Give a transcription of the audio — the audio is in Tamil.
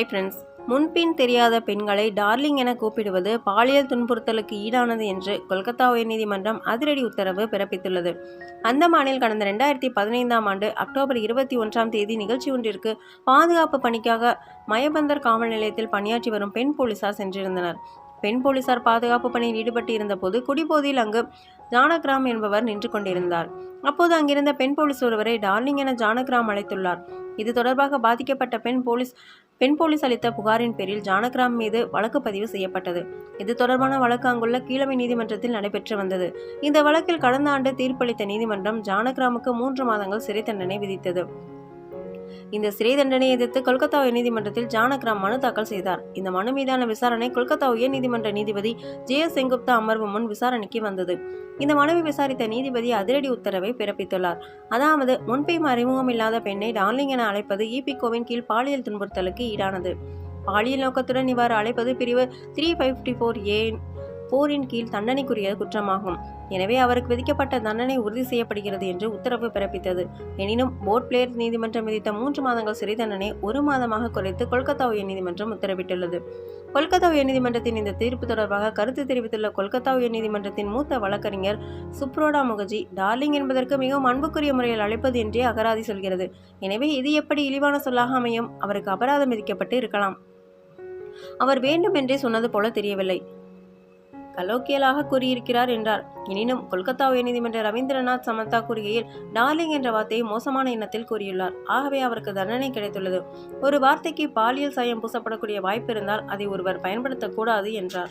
ஹாய் ஃப்ரெண்ட்ஸ் முன்பின் தெரியாத பெண்களை டார்லிங் என கூப்பிடுவது பாலியல் துன்புறுத்தலுக்கு ஈடானது என்று கொல்கத்தா உயர்நீதிமன்றம் அதிரடி உத்தரவு பிறப்பித்துள்ளது. அந்தமானில் கடந்த ரெண்டாயிரத்தி பதினைந்தாம் ஆண்டு அக்டோபர் இருபத்தி ஒன்றாம் தேதி நிகழ்ச்சி ஒன்றிற்கு பாதுகாப்பு பணிக்காக மயபந்தர் காவல் நிலையத்தில் பணியாற்றி வரும் பெண் போலீசார் சென்றிருந்தனர். பெண் போலீசார் பாதுகாப்பு பணியில் ஈடுபட்டு இருந்தபோது குடிபோதையில் அங்கு ஜானகிராம் என்பவர் நின்று கொண்டிருந்தார். அப்போது அங்கிருந்த பெண் போலீஸ் ஒருவரை டார்லிங் என ஜானகிராம் அழைத்துள்ளார். இது தொடர்பாக பாதிக்கப்பட்ட பெண் போலீஸ் பெண் போலீஸ் அளித்த புகாரின் பேரில் ஜானகிராம் மீது வழக்கு பதிவு செய்யப்பட்டது. இது தொடர்பான வழக்கு அங்குள்ள கீழமை நீதிமன்றத்தில் நடைபெற்று வந்தது. இந்த வழக்கில் கடந்த ஆண்டு தீர்ப்பளித்த நீதிமன்றம் ஜானகிராமுக்கு மூன்று மாதங்கள் சிறை தண்டனை விதித்தது. இந்த சிறை தண்டனையை எதிர்த்து கொல்கத்தா உயர்நீதிமன்றத்தில் ஜானகிராம் மனு தாக்கல் செய்தார். இந்த மனு மீதான விசாரணை கொல்கத்தா உயர்நீதிமன்ற நீதிபதி ஜே எஸ் செங்குப்தா அமர்வு முன் விசாரணைக்கு வந்தது. இந்த மனுவை விசாரித்த நீதிபதி அதிரடி உத்தரவை பிறப்பித்துள்ளார். அதாவது முன்பேயும் அறிமுகம் இல்லாத பெண்ணை டார்லிங் என அழைப்பது இபிகோவின் கீழ் பாலியல் துன்புறுத்தலுக்கு ஈடானது. பாலியல் நோக்கத்துடன் இவ்வாறு அழைப்பது பிரிவு த்ரீ ஃபிஃப்டி ஃபோர் ஏ போரின் கீழ் தண்டனைக்குரிய குற்றமாகும். எனவே அவருக்கு விதிக்கப்பட்ட தண்டனை உறுதி செய்யப்படுகிறது என்று உத்தரவு பிறப்பித்தது. எனினும் போர்ட் பிளேயர் நீதிமன்றம் விதித்த மூன்று மாதங்கள் சிறை தண்டனை ஒரு மாதமாக குறைத்து கொல்கத்தா உயர்நீதிமன்றம் உத்தரவிட்டுள்ளது. கொல்கத்தா உயர்நீதிமன்றத்தின் இந்த தீர்ப்பு தொடர்பாக கருத்து தெரிவித்துள்ள கொல்கத்தா உயர்நீதிமன்றத்தின் மூத்த வழக்கறிஞர் சுப்ரோடா முகர்ஜி டார்லிங் என்பதற்கு மிகவும் அன்புக்குரிய முறையில் அழைப்பது என்றே அகராதி சொல்கிறது. எனவே இது எப்படி இழிவான சொல்லாக அமையும்? அவருக்கு அபராதம் விதிக்கப்பட்டு இருக்கலாம். அவர் வேண்டுமென்றே சொன்னது போல தெரியவில்லை. கலோக்கியலாக கூறியிருக்கிறார் என்றார். எனினும் கொல்கத்தா உயர்நீதிமன்ற ரவீந்திரநாத் சமந்தா கூறுகையில் டார்லிங் என்ற வார்த்தையை மோசமான எண்ணத்தில் கூறியுள்ளார். ஆகவே அவருக்கு தண்டனை கிடைத்துள்ளது. ஒரு வார்த்தைக்கு பாலியல் சாயம் பூசப்படக்கூடிய வாய்ப்பு இருந்தால் அதை ஒருவர் பயன்படுத்தக்கூடாது என்றார்.